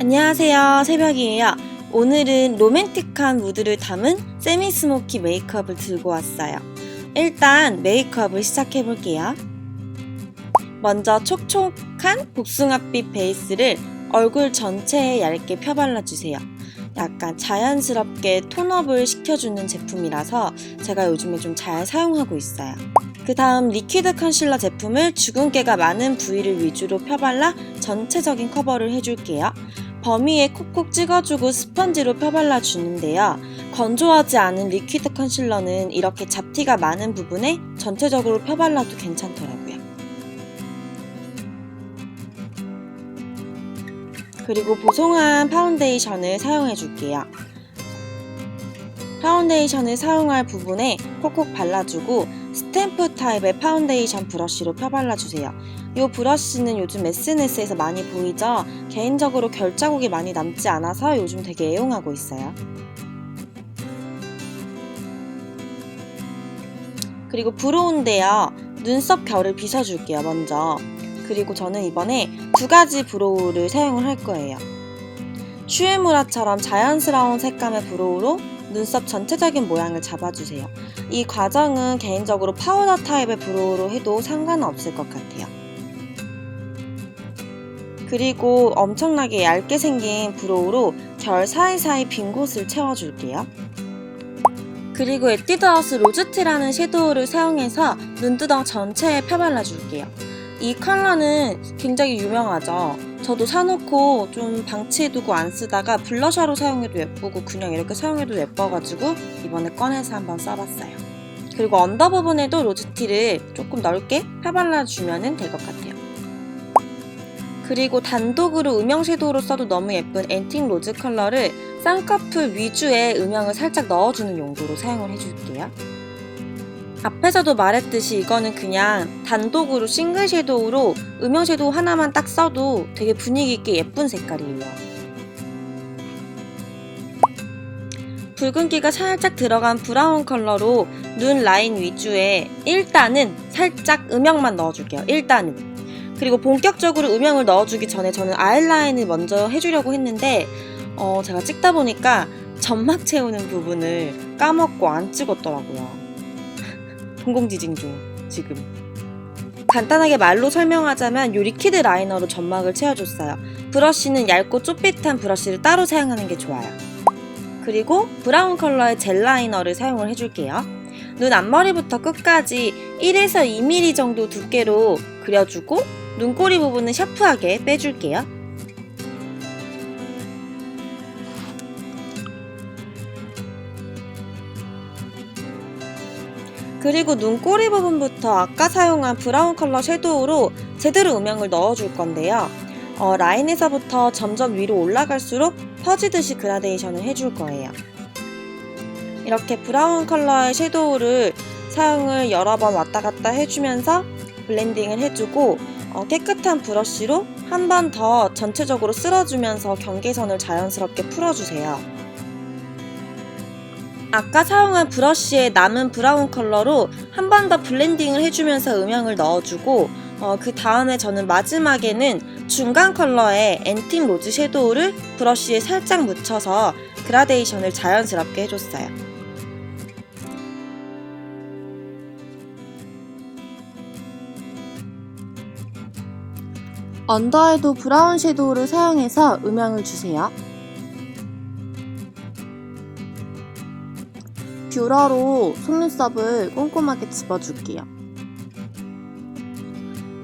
안녕하세요. 새벽이에요. 오늘은 로맨틱한 무드를 담은 세미 스모키 메이크업을 들고 왔어요. 일단 메이크업을 시작해 볼게요. 먼저 촉촉한 복숭아빛 베이스를 얼굴 전체에 얇게 펴발라주세요. 약간 자연스럽게 톤업을 시켜주는 제품이라서 제가 요즘에 좀 잘 사용하고 있어요. 그 다음 리퀴드 컨실러 제품을 주근깨가 많은 부위를 위주로 펴발라 전체적인 커버를 해줄게요. 범위에 콕콕 찍어주고 스펀지로 펴발라 주는데요. 건조하지 않은 리퀴드 컨실러는 이렇게 잡티가 많은 부분에 전체적으로 펴발라도 괜찮더라고요. 그리고 보송한 파운데이션을 사용해 줄게요. 파운데이션을 사용할 부분에 콕콕 발라주고 스탬프 타입의 파운데이션 브러쉬로 펴발라주세요. 이 브러쉬는 요즘 SNS에서 많이 보이죠? 개인적으로 결자국이 많이 남지 않아서 요즘 되게 애용하고 있어요. 그리고 브로우인데요. 눈썹 결을 빗어줄게요, 먼저. 그리고 저는 이번에 두 가지 브로우를 사용을 할 거예요. 슈에무라처럼 자연스러운 색감의 브로우로 눈썹 전체적인 모양을 잡아주세요. 이 과정은 개인적으로 파우더 타입의 브로우로 해도 상관은 없을 것 같아요. 그리고 엄청나게 얇게 생긴 브로우로 결 사이사이 빈 곳을 채워줄게요. 그리고 에뛰드하우스 로즈티라는 섀도우를 사용해서 눈두덩 전체에 펴발라줄게요. 이 컬러는 굉장히 유명하죠. 저도 사놓고 좀 방치해두고 안 쓰다가 블러셔로 사용해도 예쁘고 그냥 이렇게 사용해도 예뻐가지고 이번에 꺼내서 한번 써봤어요. 그리고 언더 부분에도 로즈티를 조금 넓게 펴발라주면 될 것 같아요. 그리고 단독으로 음영 섀도우로 써도 너무 예쁜 앤틱 로즈 컬러를 쌍꺼풀 위주에 음영을 살짝 넣어주는 용도로 사용을 해줄게요. 앞에서도 말했듯이 이거는 그냥 단독으로 싱글 섀도우로 음영 섀도우 하나만 딱 써도 되게 분위기 있게 예쁜 색깔이에요. 붉은기가 살짝 들어간 브라운 컬러로 눈 라인 위주에 일단은 살짝 음영만 넣어줄게요. 일단은. 그리고 본격적으로 음영을 넣어주기 전에 저는 아이라인을 먼저 해주려고 했는데 어, 제가 찍다 보니까 점막 채우는 부분을 까먹고 안 찍었더라고요. 동공지진 중 지금. 간단하게 말로 설명하자면 요 리퀴드 라이너로 점막을 채워줬어요. 브러쉬는 얇고 쪼빛한 브러쉬를 따로 사용하는 게 좋아요. 그리고 브라운 컬러의 젤 라이너를 사용을 해줄게요. 눈 앞머리부터 끝까지 1에서 2mm 정도 두께로 그려주고 눈꼬리 부분은 샤프하게 빼줄게요. 그리고 눈꼬리 부분부터 아까 사용한 브라운 컬러 섀도우로 제대로 음영을 넣어줄 건데요. 어, 라인에서부터 점점 위로 올라갈수록 퍼지듯이 그라데이션을 해줄 거예요. 이렇게 브라운 컬러의 섀도우를 사용을 여러 번 왔다 갔다 해주면서 블렌딩을 해주고 어, 깨끗한 브러쉬로 한 번 더 전체적으로 쓸어주면서 경계선을 자연스럽게 풀어주세요. 아까 사용한 브러쉬의 남은 브라운 컬러로 한 번 더 블렌딩을 해주면서 음영을 넣어주고 어, 그 다음에 저는 마지막에는 중간 컬러의 앤틱 로즈 섀도우를 브러쉬에 살짝 묻혀서 그라데이션을 자연스럽게 해줬어요. 언더에도 브라운 섀도우를 사용해서 음영을 주세요. 뷰러로 속눈썹을 꼼꼼하게 집어줄게요.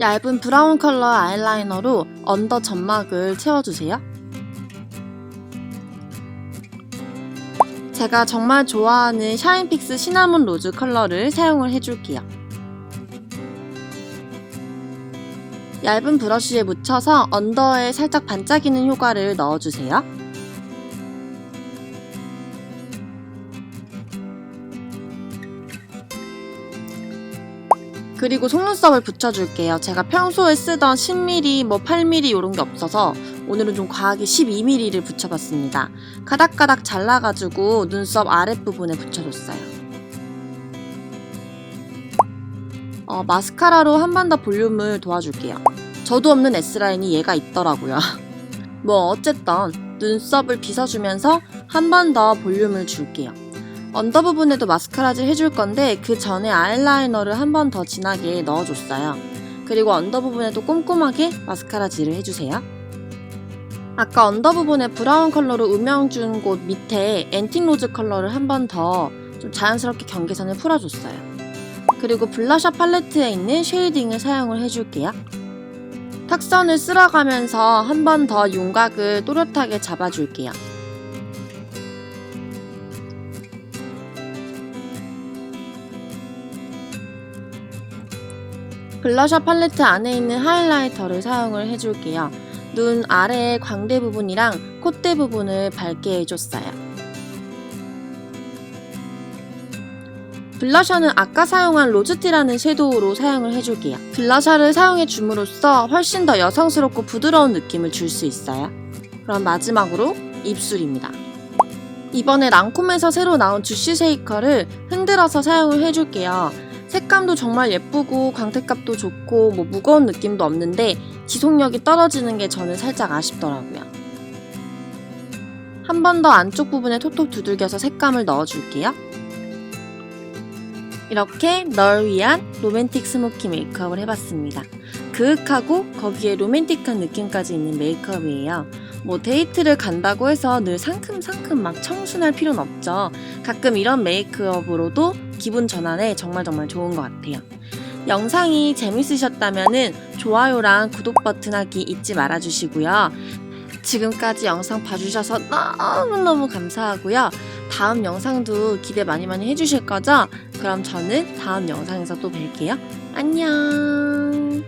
얇은 브라운 컬러 아이라이너로 언더 점막을 채워주세요. 제가 정말 좋아하는 샤인픽스 시나몬 로즈 컬러를 사용을 해줄게요. 얇은 브러쉬에 묻혀서 언더에 살짝 반짝이는 효과를 넣어주세요. 그리고 속눈썹을 붙여줄게요. 제가 평소에 쓰던 10mm, 뭐 8mm 이런 게 없어서 오늘은 좀 과하게 12mm를 붙여봤습니다. 가닥가닥 잘라가지고 눈썹 아랫부분에 붙여줬어요. 어, 마스카라로 한 번 더 볼륨을 도와줄게요. 저도 없는 S라인이 얘가 있더라고요. 뭐 어쨌든 눈썹을 빗어주면서 한 번 더 볼륨을 줄게요. 언더 부분에도 마스카라질 해줄 건데 그 전에 아이라이너를 한 번 더 진하게 넣어줬어요. 그리고 언더 부분에도 꼼꼼하게 마스카라질을 해주세요. 아까 언더 부분에 브라운 컬러로 음영 준 곳 밑에 앤틱 로즈 컬러를 한 번 더 좀 자연스럽게 경계선을 풀어줬어요. 그리고 블러셔 팔레트에 있는 쉐이딩을 사용을 해줄게요. 탁선을 쓸어가면서 한 번 더 윤곽을 또렷하게 잡아줄게요. 블러셔 팔레트 안에 있는 하이라이터를 사용을 해줄게요. 눈 아래의 광대 부분이랑 콧대 부분을 밝게 해줬어요. 블러셔는 아까 사용한 로즈티라는 섀도우로 사용을 해줄게요. 블러셔를 사용해 줌으로써 훨씬 더 여성스럽고 부드러운 느낌을 줄 수 있어요. 그럼 마지막으로 입술입니다. 이번에 랑콤에서 새로 나온 주시 쉐이커를 흔들어서 사용을 해줄게요. 색감도 정말 예쁘고 광택감도 좋고 뭐 무거운 느낌도 없는데 지속력이 떨어지는 게 저는 살짝 아쉽더라고요. 한 번 더 안쪽 부분에 톡톡 두들겨서 색감을 넣어줄게요. 이렇게 널 위한 로맨틱 스모키 메이크업을 해봤습니다. 그윽하고 거기에 로맨틱한 느낌까지 있는 메이크업이에요. 뭐 데이트를 간다고 해서 늘 상큼상큼 막 청순할 필요는 없죠. 가끔 이런 메이크업으로도 기분 전환에 정말 정말 좋은 것 같아요. 영상이 재밌으셨다면 좋아요랑 구독 버튼 하기 잊지 말아주시고요. 지금까지 영상 봐주셔서 너무너무 감사하고요. 다음 영상도 기대 많이 많이 해주실 거죠? 그럼 저는 다음 영상에서 또 뵐게요. 안녕.